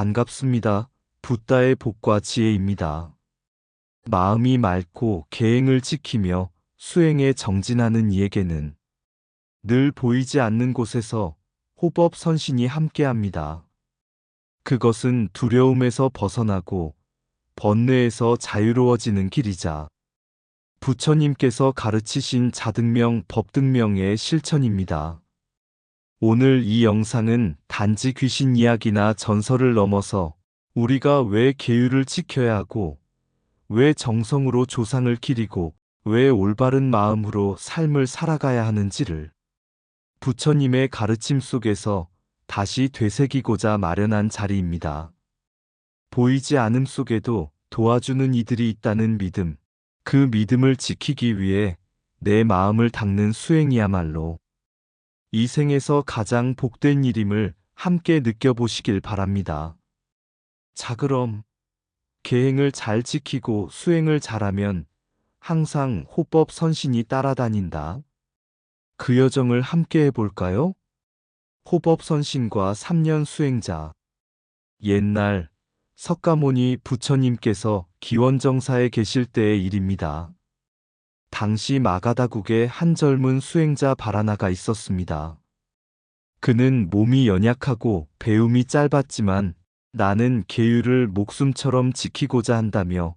반갑습니다. 붓다의 복과 지혜입니다. 마음이 맑고 계행을 지키며 수행에 정진하는 이에게는 늘 보이지 않는 곳에서 호법 선신이 함께합니다. 그것은 두려움에서 벗어나고 번뇌에서 자유로워지는 길이자 부처님께서 가르치신 자등명 법등명의 실천입니다. 오늘 이 영상은 단지 귀신 이야기나 전설을 넘어서 우리가 왜 계율을 지켜야 하고 왜 정성으로 조상을 기리고 왜 올바른 마음으로 삶을 살아가야 하는지를 부처님의 가르침 속에서 다시 되새기고자 마련한 자리입니다. 보이지 않음 속에도 도와주는 이들이 있다는 믿음, 그 믿음을 지키기 위해 내 마음을 닦는 수행이야말로 이 생에서 가장 복된 일임을 함께 느껴보시길 바랍니다. 자, 그럼 계행을 잘 지키고 수행을 잘하면 항상 호법 선신이 따라다닌다. 그 여정을 함께 해볼까요? 호법 선신과 3년 수행자. 옛날 석가모니 부처님께서 기원정사에 계실 때의 일입니다. 당시 마가다국에 한 젊은 수행자 바라나가 있었습니다. 그는 몸이 연약하고 배움이 짧았지만 나는 계율을 목숨처럼 지키고자 한다며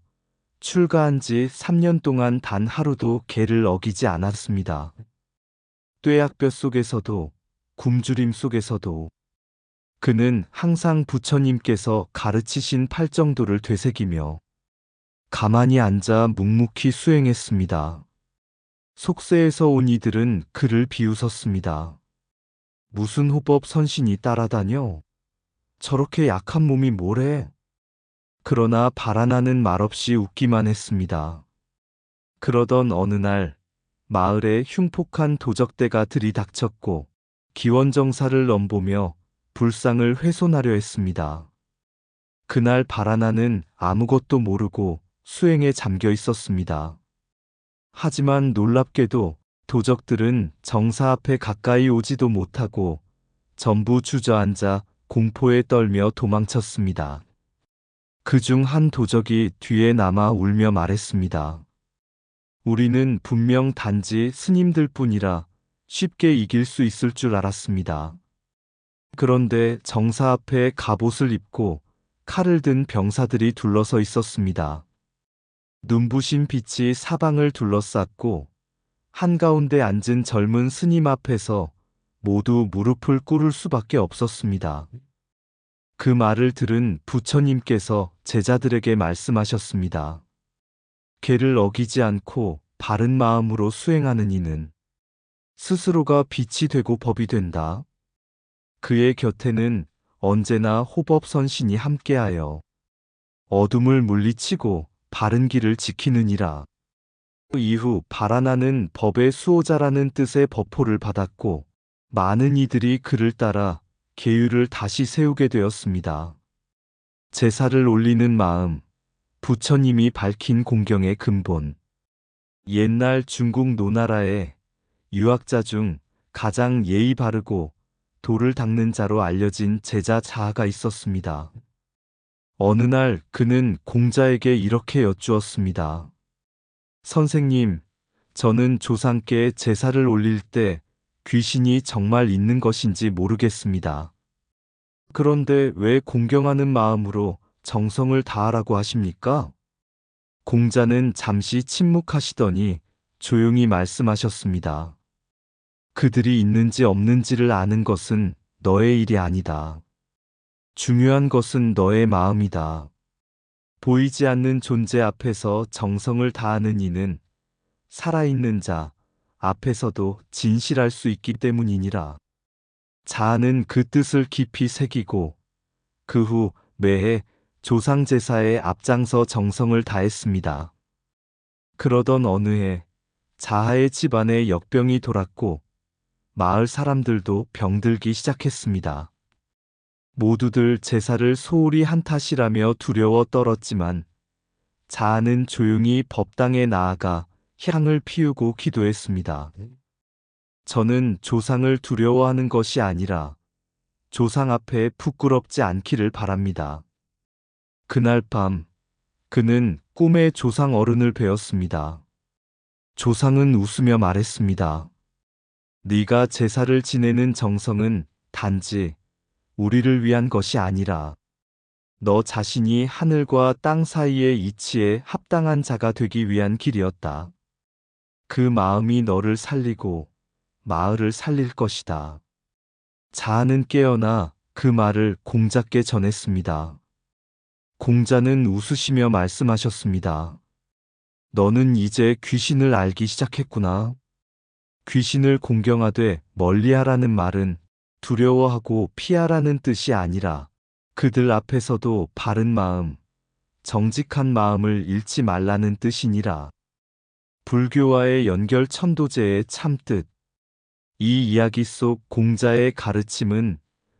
출가한 지 3년 동안 단 하루도 계를 어기지 않았습니다. 뙤약볕 속에서도 굶주림 속에서도 그는 항상 부처님께서 가르치신 팔정도를 되새기며 가만히 앉아 묵묵히 수행했습니다. 속세에서 온 이들은 그를 비웃었습니다. 무슨 호법 선신이 따라다녀? 저렇게 약한 몸이 뭐래? 그러나 바라나는 말없이 웃기만 했습니다. 그러던 어느 날 마을에 흉폭한 도적대가 들이닥쳤고 기원정사를 넘보며 불상을 훼손하려 했습니다. 그날 바라나는 아무것도 모르고 수행에 잠겨 있었습니다. 하지만 놀랍게도 도적들은 정사 앞에 가까이 오지도 못하고 전부 주저앉아 공포에 떨며 도망쳤습니다. 그 중 한 도적이 뒤에 남아 울며 말했습니다. 우리는 분명 단지 스님들 뿐이라 쉽게 이길 수 있을 줄 알았습니다. 그런데 정사 앞에 갑옷을 입고 칼을 든 병사들이 둘러서 있었습니다. 눈부신 빛이 사방을 둘러쌌고 한가운데 앉은 젊은 스님 앞에서 모두 무릎을 꿇을 수밖에 없었습니다. 그 말을 들은 부처님께서 제자들에게 말씀하셨습니다. 개를 어기지 않고 바른 마음으로 수행하는 이는 스스로가 빛이 되고 법이 된다. 그의 곁에는 언제나 호법선신이 함께하여 어둠을 물리치고 바른 길을 지키느니라. 이후 바라나는 법의 수호자라는 뜻의 법호를 받았고 많은 이들이 그를 따라 계율을 다시 세우게 되었습니다. 제사를 올리는 마음, 부처님이 밝힌 공경의 근본. 옛날 중국 노나라에 유학자 중 가장 예의 바르고 돌을 닦는 자로 알려진 제자 자하가 있었습니다. 어느 날 그는 공자에게 이렇게 여쭈었습니다. 선생님, 저는 조상께 제사를 올릴 때 귀신이 정말 있는 것인지 모르겠습니다. 그런데 왜 공경하는 마음으로 정성을 다하라고 하십니까? 공자는 잠시 침묵하시더니 조용히 말씀하셨습니다. 그들이 있는지 없는지를 아는 것은 너의 일이 아니다. 중요한 것은 너의 마음이다. 보이지 않는 존재 앞에서 정성을 다하는 이는 살아있는 자 앞에서도 진실할 수 있기 때문이니라. 자아는 그 뜻을 깊이 새기고 그 후 매해 조상 제사에 앞장서 정성을 다했습니다. 그러던 어느 해 자하의 집안에 역병이 돌았고 마을 사람들도 병들기 시작했습니다. 모두들 제사를 소홀히 한 탓이라며 두려워 떨었지만 자아는 조용히 법당에 나아가 향을 피우고 기도했습니다. 저는 조상을 두려워하는 것이 아니라 조상 앞에 부끄럽지 않기를 바랍니다. 그날 밤 그는 꿈에 조상 어른을 뵈었습니다. 조상은 웃으며 말했습니다. 네가 제사를 지내는 정성은 단지 우리를 위한 것이 아니라 너 자신이 하늘과 땅 사이의 이치에 합당한 자가 되기 위한 길이었다. 그 마음이 너를 살리고 마을을 살릴 것이다. 자아는 깨어나 그 말을 공자께 전했습니다. 공자는 웃으시며 말씀하셨습니다. 너는 이제 귀신을 알기 시작했구나. 귀신을 공경하되 멀리하라는 말은 두려워하고 피하라는 뜻이 아니라 그들 앞에서도 바른 마음, 정직한 마음을 잃지 말라는 뜻이니라. 불교와의 연결 천도제의 참뜻. 이 이야기 속 공자의 가르침은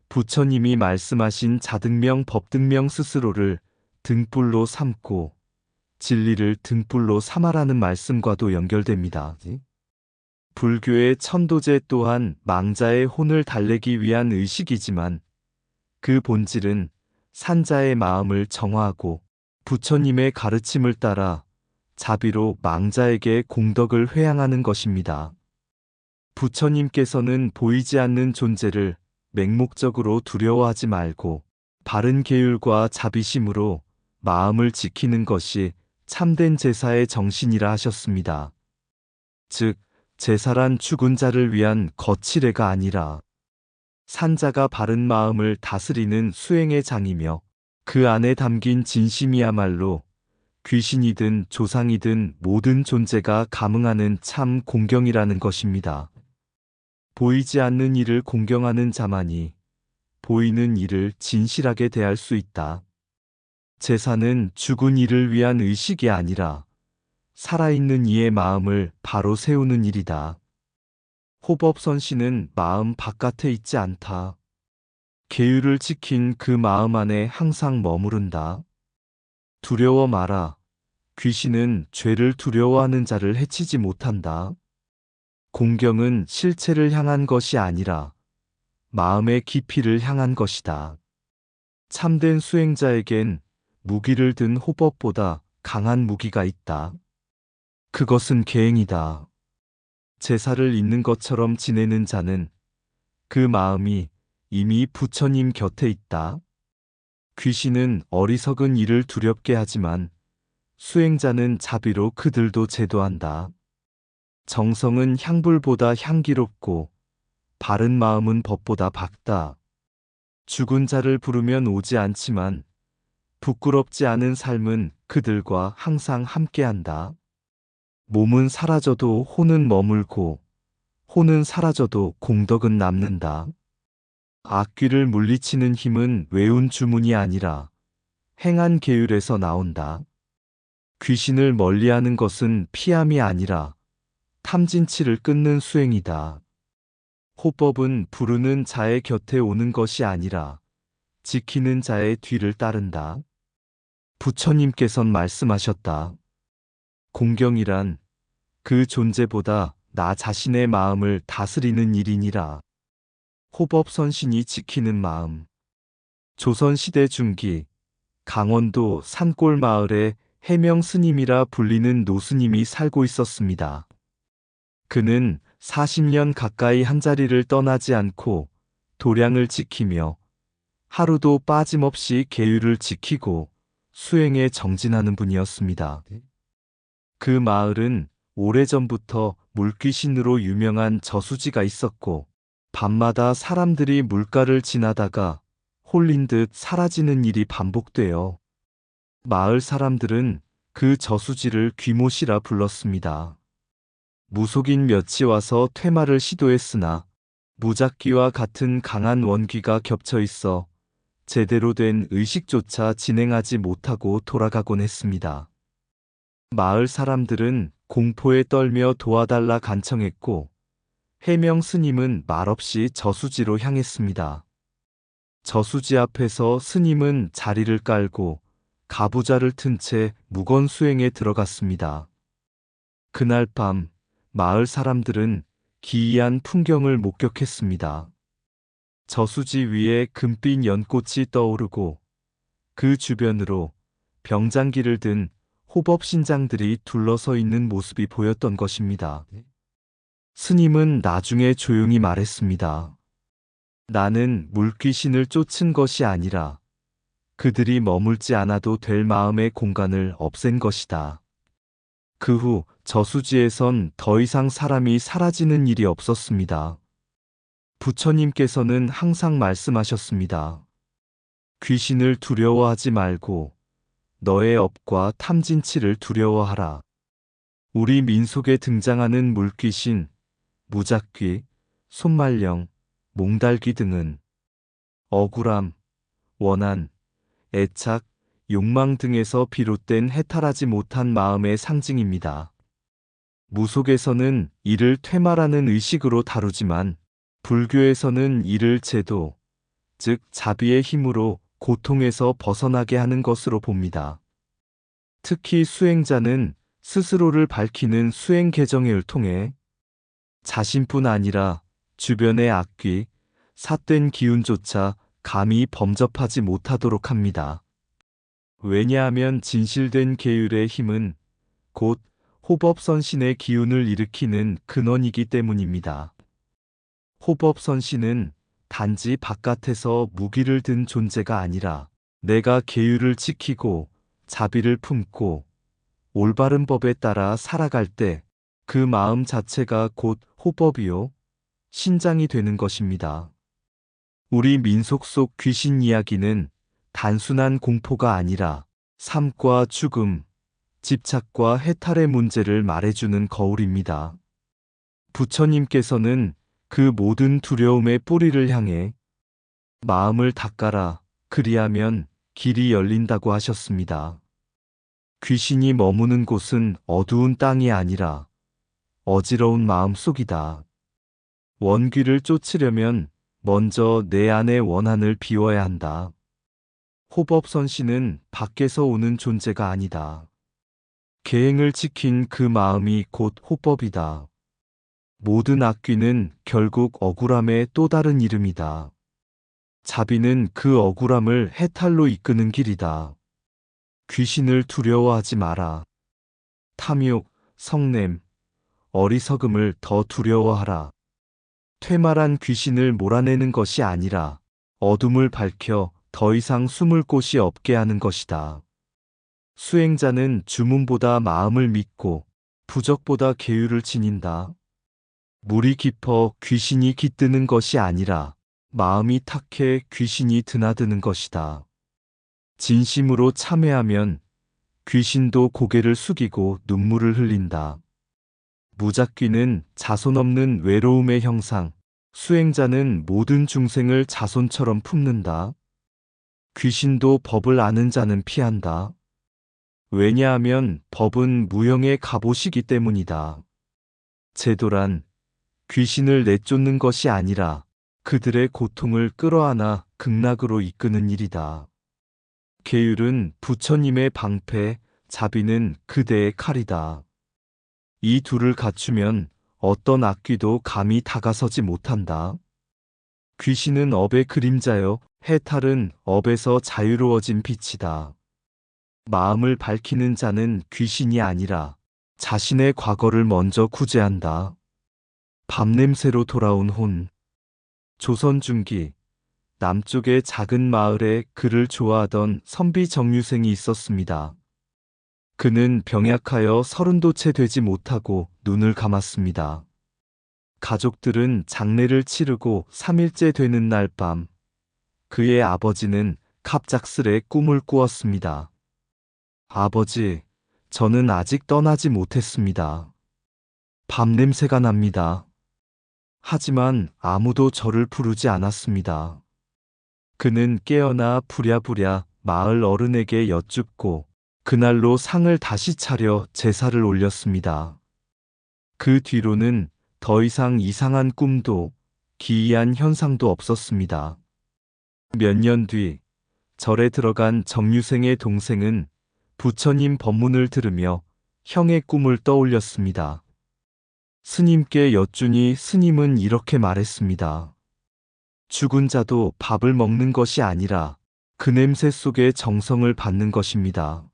부처님이 말씀하신 자등명 법등명 스스로를 등불로 삼고 진리를 등불로 삼아라는 말씀과도 연결됩니다. 불교의 천도제 또한 망자의 혼을 달래기 위한 의식이지만 그 본질은 산자의 마음을 정화하고 부처님의 가르침을 따라 자비로 망자에게 공덕을 회양하는 것입니다. 부처님께서는 보이지 않는 존재를 맹목적으로 두려워하지 말고 바른 계율과 자비심으로 마음을 지키는 것이 참된 제사의 정신이라 하셨습니다. 즉, 제사란 죽은 자를 위한 거칠애가 아니라 산자가 바른 마음을 다스리는 수행의 장이며 그 안에 담긴 진심이야말로 귀신이든 조상이든 모든 존재가 감응하는 참 공경이라는 것입니다. 보이지 않는 이를 공경하는 자만이 보이는 이를 진실하게 대할 수 있다. 제사는 죽은 이를 위한 의식이 아니라 살아있는 이의 마음을 바로 세우는 일이다. 호법선신은 마음 바깥에 있지 않다. 계율을 지킨 그 마음 안에 항상 머무른다. 두려워 마라. 귀신은 죄를 두려워하는 자를 해치지 못한다. 공경은 실체를 향한 것이 아니라 마음의 깊이를 향한 것이다. 참된 수행자에겐 무기를 든 호법보다 강한 무기가 있다. 그것은 계행이다. 제사를 있는 것처럼 지내는 자는 그 마음이 이미 부처님 곁에 있다. 귀신은 어리석은 일을 두렵게 하지만 수행자는 자비로 그들도 제도한다. 정성은 향불보다 향기롭고 바른 마음은 법보다 밝다. 죽은 자를 부르면 오지 않지만 부끄럽지 않은 삶은 그들과 항상 함께한다. 몸은 사라져도 혼은 머물고 혼은 사라져도 공덕은 남는다. 악귀를 물리치는 힘은 외운 주문이 아니라 행한 계율에서 나온다. 귀신을 멀리하는 것은 피함이 아니라 탐진치를 끊는 수행이다. 호법은 부르는 자의 곁에 오는 것이 아니라 지키는 자의 뒤를 따른다. 부처님께선 말씀하셨다. 공경이란 그 존재보다 나 자신의 마음을 다스리는 일이니라. 호법 선신이 지키는 마음. 조선시대 중기, 강원도 산골 마을에 해명 스님이라 불리는 노스님이 살고 있었습니다. 그는 40년 가까이 한자리를 떠나지 않고 도량을 지키며 하루도 빠짐없이 계율을 지키고 수행에 정진하는 분이었습니다. 그 마을은 오래전부터 물귀신으로 유명한 저수지가 있었고 밤마다 사람들이 물가를 지나다가 홀린 듯 사라지는 일이 반복되어 마을 사람들은 그 저수지를 귀모시라 불렀습니다. 무속인 몇이 와서 퇴마를 시도했으나 무작귀와 같은 강한 원귀가 겹쳐 있어 제대로 된 의식조차 진행하지 못하고 돌아가곤 했습니다. 마을 사람들은 공포에 떨며 도와달라 간청했고 해명 스님은 말없이 저수지로 향했습니다. 저수지 앞에서 스님은 자리를 깔고 가부좌를 튼 채 무건 수행에 들어갔습니다. 그날 밤 마을 사람들은 기이한 풍경을 목격했습니다. 저수지 위에 금빛 연꽃이 떠오르고 그 주변으로 병장기를 든 호법 신장들이 둘러서 있는 모습이 보였던 것입니다. 스님은 나중에 조용히 말했습니다. 나는 물귀신을 쫓은 것이 아니라 그들이 머물지 않아도 될 마음의 공간을 없앤 것이다. 그 후 저수지에선 더 이상 사람이 사라지는 일이 없었습니다. 부처님께서는 항상 말씀하셨습니다. 귀신을 두려워하지 말고 너의 업과 탐진치를 두려워하라. 우리 민속에 등장하는 물귀신, 무작귀, 손말령, 몽달귀 등은 억울함, 원한, 애착, 욕망 등에서 비롯된 해탈하지 못한 마음의 상징입니다. 무속에서는 이를 퇴마라는 의식으로 다루지만 불교에서는 이를 제도, 즉 자비의 힘으로 고통에서 벗어나게 하는 것으로 봅니다. 특히 수행자는 스스로를 밝히는 수행 개정을 통해 자신뿐 아니라 주변의 악귀, 삿된 기운조차 감히 범접하지 못하도록 합니다. 왜냐하면 진실된 계율의 힘은 곧 호법선신의 기운을 일으키는 근원이기 때문입니다. 호법선신은 단지 바깥에서 무기를 든 존재가 아니라 내가 계율을 지키고 자비를 품고 올바른 법에 따라 살아갈 때 그 마음 자체가 곧 호법이요 신장이 되는 것입니다. 우리 민속 속 귀신 이야기는 단순한 공포가 아니라 삶과 죽음, 집착과 해탈의 문제를 말해주는 거울입니다. 부처님께서는 그 모든 두려움의 뿌리를 향해 마음을 닦아라, 그리하면 길이 열린다고 하셨습니다. 귀신이 머무는 곳은 어두운 땅이 아니라 어지러운 마음 속이다. 원귀를 쫓으려면 먼저 내 안의 원한을 비워야 한다. 호법선신은 밖에서 오는 존재가 아니다. 계행을 지킨 그 마음이 곧 호법이다. 모든 악귀는 결국 억울함의 또 다른 이름이다. 자비는 그 억울함을 해탈로 이끄는 길이다. 귀신을 두려워하지 마라. 탐욕, 성냄, 어리석음을 더 두려워하라. 퇴말한 귀신을 몰아내는 것이 아니라 어둠을 밝혀 더 이상 숨을 곳이 없게 하는 것이다. 수행자는 주문보다 마음을 믿고 부적보다 계율을 지닌다. 물이 깊어 귀신이 깃드는 것이 아니라 마음이 탁해 귀신이 드나드는 것이다. 진심으로 참회하면 귀신도 고개를 숙이고 눈물을 흘린다. 무작귀는 자손 없는 외로움의 형상, 수행자는 모든 중생을 자손처럼 품는다. 귀신도 법을 아는 자는 피한다. 왜냐하면 법은 무형의 갑옷이기 때문이다. 제도란 귀신을 내쫓는 것이 아니라 그들의 고통을 끌어안아 극락으로 이끄는 일이다. 계율은 부처님의 방패, 자비는 그대의 칼이다. 이 둘을 갖추면 어떤 악귀도 감히 다가서지 못한다. 귀신은 업의 그림자여 해탈은 업에서 자유로워진 빛이다. 마음을 밝히는 자는 귀신이 아니라 자신의 과거를 먼저 구제한다. 밤냄새로 돌아온 혼. 조선 중기 남쪽의 작은 마을에 그를 좋아하던 선비 정유생이 있었습니다. 그는 병약하여 서른도 채 되지 못하고 눈을 감았습니다. 가족들은 장례를 치르고 3일째 되는 날 밤, 그의 아버지는 갑작스레 꿈을 꾸었습니다. 아버지, 저는 아직 떠나지 못했습니다. 밤 냄새가 납니다. 하지만 아무도 저를 부르지 않았습니다. 그는 깨어나 부랴부랴 마을 어른에게 여쭙고 그날로 상을 다시 차려 제사를 올렸습니다. 그 뒤로는 더 이상 이상한 꿈도 기이한 현상도 없었습니다. 몇 년 뒤 절에 들어간 정유생의 동생은 부처님 법문을 들으며 형의 꿈을 떠올렸습니다. 스님께 여쭈니 스님은 이렇게 말했습니다. 죽은 자도 밥을 먹는 것이 아니라 그 냄새 속에 정성을 받는 것입니다.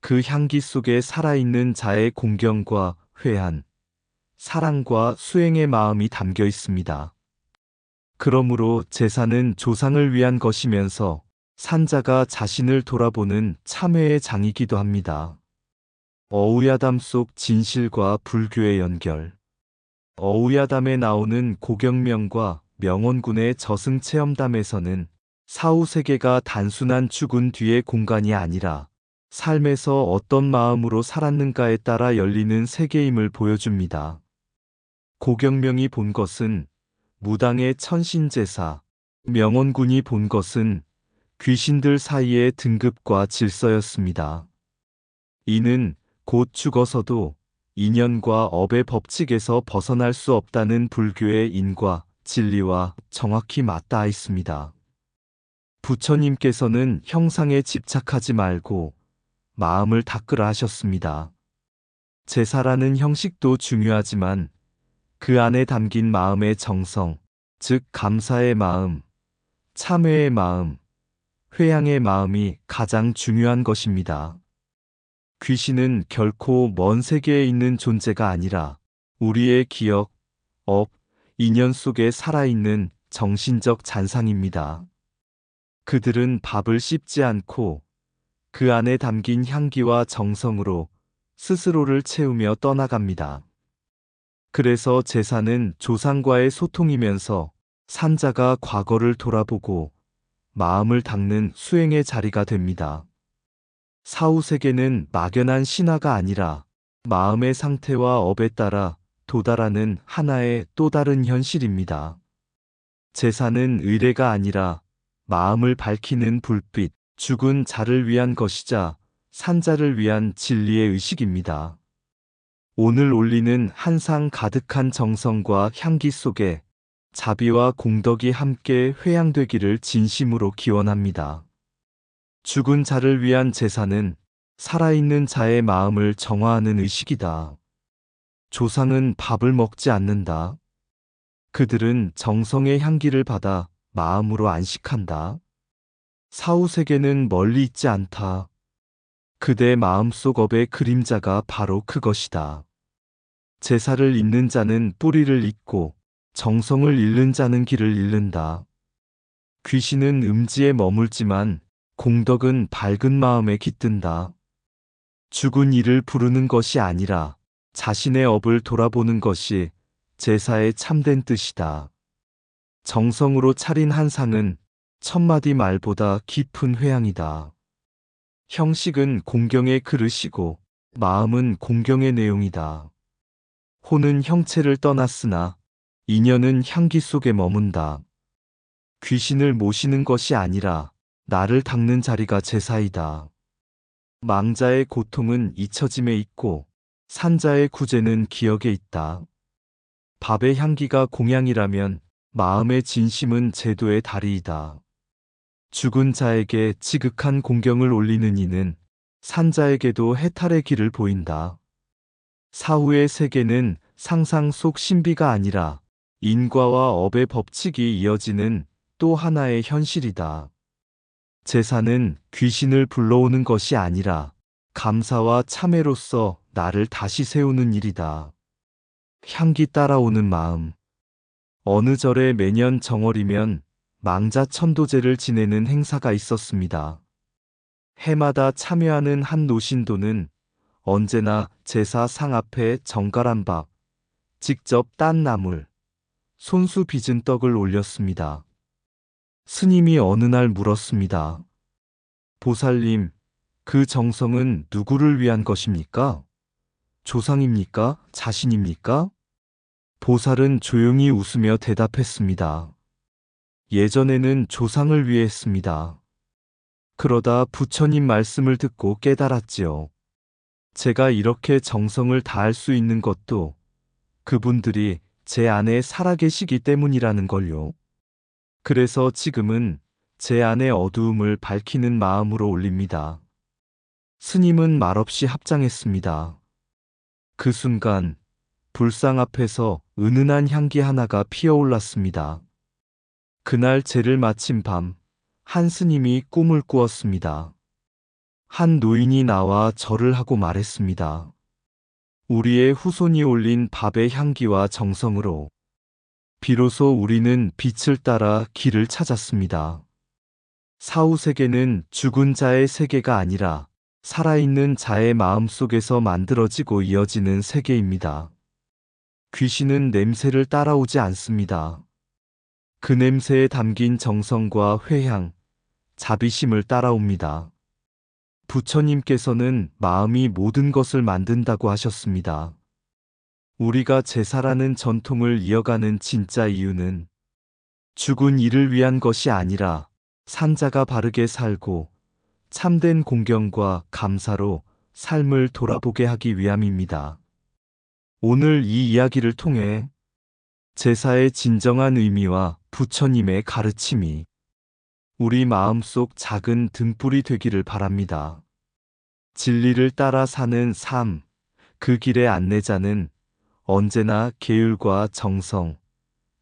그 향기 속에 살아있는 자의 공경과 회한, 사랑과 수행의 마음이 담겨 있습니다. 그러므로 제사는 조상을 위한 것이면서 산자가 자신을 돌아보는 참회의 장이기도 합니다. 어우야담 속 진실과 불교의 연결. 어우야담에 나오는 고경명과 명원군의 저승체험담에서는 사후세계가 단순한 죽은 뒤의 공간이 아니라 삶에서 어떤 마음으로 살았는가에 따라 열리는 세계임을 보여줍니다. 고경명이 본 것은 무당의 천신제사, 명원군이 본 것은 귀신들 사이의 등급과 질서였습니다. 이는 곧 죽어서도 인연과 업의 법칙에서 벗어날 수 없다는 불교의 인과 진리와 정확히 맞닿아 있습니다. 부처님께서는 형상에 집착하지 말고 마음을 닦으라 하셨습니다. 제사라는 형식도 중요하지만 그 안에 담긴 마음의 정성, 즉 감사의 마음, 참회의 마음, 회양의 마음이 가장 중요한 것입니다. 귀신은 결코 먼 세계에 있는 존재가 아니라 우리의 기억, 업, 인연 속에 살아있는 정신적 잔상입니다. 그들은 밥을 씹지 않고 그 안에 담긴 향기와 정성으로 스스로를 채우며 떠나갑니다. 그래서 제사는 조상과의 소통이면서 산자가 과거를 돌아보고 마음을 닦는 수행의 자리가 됩니다. 사후세계는 막연한 신화가 아니라 마음의 상태와 업에 따라 도달하는 하나의 또 다른 현실입니다. 제사는 의례가 아니라 마음을 밝히는 불빛, 죽은 자를 위한 것이자 산자를 위한 진리의 의식입니다. 오늘 올리는 한상 가득한 정성과 향기 속에 자비와 공덕이 함께 회양되기를 진심으로 기원합니다. 죽은 자를 위한 제사는 살아있는 자의 마음을 정화하는 의식이다. 조상은 밥을 먹지 않는다. 그들은 정성의 향기를 받아 마음으로 안식한다. 사후세계는 멀리 있지 않다. 그대 마음속 업의 그림자가 바로 그것이다. 제사를 잇는 자는 뿌리를 잇고 정성을 잃는 자는 길을 잃는다. 귀신은 음지에 머물지만 공덕은 밝은 마음에 깃든다. 죽은 이를 부르는 것이 아니라 자신의 업을 돌아보는 것이 제사의 참된 뜻이다. 정성으로 차린 한 상은 천마디 말보다 깊은 회양이다. 형식은 공경의 그릇이고 마음은 공경의 내용이다. 호는 형체를 떠났으나 인연은 향기 속에 머문다. 귀신을 모시는 것이 아니라 나를 닦는 자리가 제사이다. 망자의 고통은 잊혀짐에 있고 산자의 구제는 기억에 있다. 밥의 향기가 공양이라면 마음의 진심은 제도의 다리이다. 죽은 자에게 지극한 공경을 올리는 이는 산자에게도 해탈의 길을 보인다. 사후의 세계는 상상 속 신비가 아니라 인과와 업의 법칙이 이어지는 또 하나의 현실이다. 제사는 귀신을 불러오는 것이 아니라 감사와 참회로서 나를 다시 세우는 일이다. 향기 따라오는 마음. 어느 절에 매년 정월이면 망자 천도제를 지내는 행사가 있었습니다. 해마다 참여하는 한 노신도는 언제나 제사 상 앞에 정갈한 밥, 직접 딴 나물, 손수 빚은 떡을 올렸습니다. 스님이 어느 날 물었습니다. 보살님, 그 정성은 누구를 위한 것입니까? 조상입니까? 자신입니까? 보살은 조용히 웃으며 대답했습니다. 예전에는 조상을 위해 했습니다. 그러다 부처님 말씀을 듣고 깨달았지요. 제가 이렇게 정성을 다할 수 있는 것도 그분들이 제 안에 살아계시기 때문이라는 걸요. 그래서 지금은 제 안의 어두움을 밝히는 마음으로 올립니다. 스님은 말없이 합장했습니다. 그 순간 불상 앞에서 은은한 향기 하나가 피어올랐습니다. 그날 제를 마친 밤, 한 스님이 꿈을 꾸었습니다. 한 노인이 나와 절을 하고 말했습니다. 우리의 후손이 올린 밥의 향기와 정성으로 비로소 우리는 빛을 따라 길을 찾았습니다. 사후 세계는 죽은 자의 세계가 아니라 살아있는 자의 마음 속에서 만들어지고 이어지는 세계입니다. 귀신은 냄새를 따라오지 않습니다. 그 냄새에 담긴 정성과 회향, 자비심을 따라옵니다. 부처님께서는 마음이 모든 것을 만든다고 하셨습니다. 우리가 제사라는 전통을 이어가는 진짜 이유는 죽은 이를 위한 것이 아니라 산자가 바르게 살고 참된 공경과 감사로 삶을 돌아보게 하기 위함입니다. 오늘 이 이야기를 통해 제사의 진정한 의미와 부처님의 가르침이 우리 마음속 작은 등불이 되기를 바랍니다. 진리를 따라 사는 삶, 그 길의 안내자는 언제나 계율과 정성,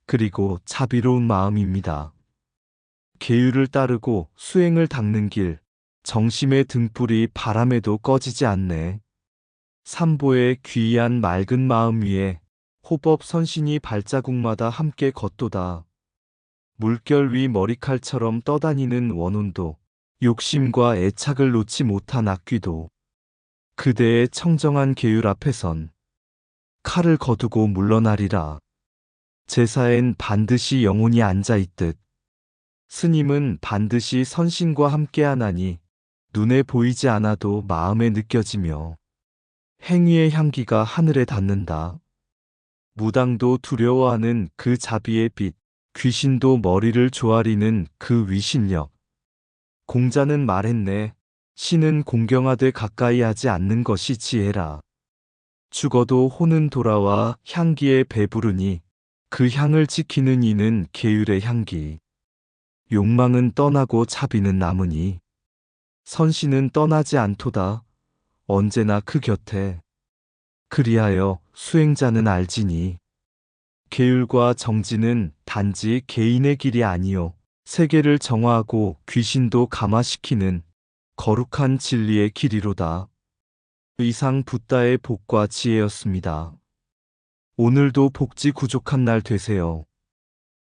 그리고 자비로운 마음입니다. 계율을 따르고 수행을 닦는 길, 정심의 등불이 바람에도 꺼지지 않네. 삼보의 귀한 맑은 마음 위에 호법 선신이 발자국마다 함께 걷도다. 물결 위 머리칼처럼 떠다니는 원혼도 욕심과 애착을 놓지 못한 악귀도 그대의 청정한 계율 앞에선 칼을 거두고 물러나리라. 제사엔 반드시 영혼이 앉아 있듯 스님은 반드시 선신과 함께하나니 눈에 보이지 않아도 마음에 느껴지며 행위의 향기가 하늘에 닿는다. 무당도 두려워하는 그 자비의 빛, 귀신도 머리를 조아리는 그 위신력. 공자는 말했네. 신은 공경하되 가까이 하지 않는 것이 지혜라. 죽어도 혼은 돌아와 향기에 배부르니 그 향을 지키는 이는 계율의 향기. 욕망은 떠나고 차비는 남으니 선신은 떠나지 않도다. 언제나 그 곁에. 그리하여 수행자는 알지니 계율과 정지는 단지 개인의 길이 아니요 세계를 정화하고 귀신도 감화시키는 거룩한 진리의 길이로다. 이상 붓다의 복과 지혜였습니다. 오늘도 복지 구족한 날 되세요.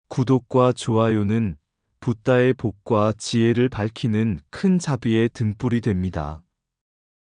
구독과 좋아요는 붓다의 복과 지혜를 밝히는 큰 자비의 등불이 됩니다.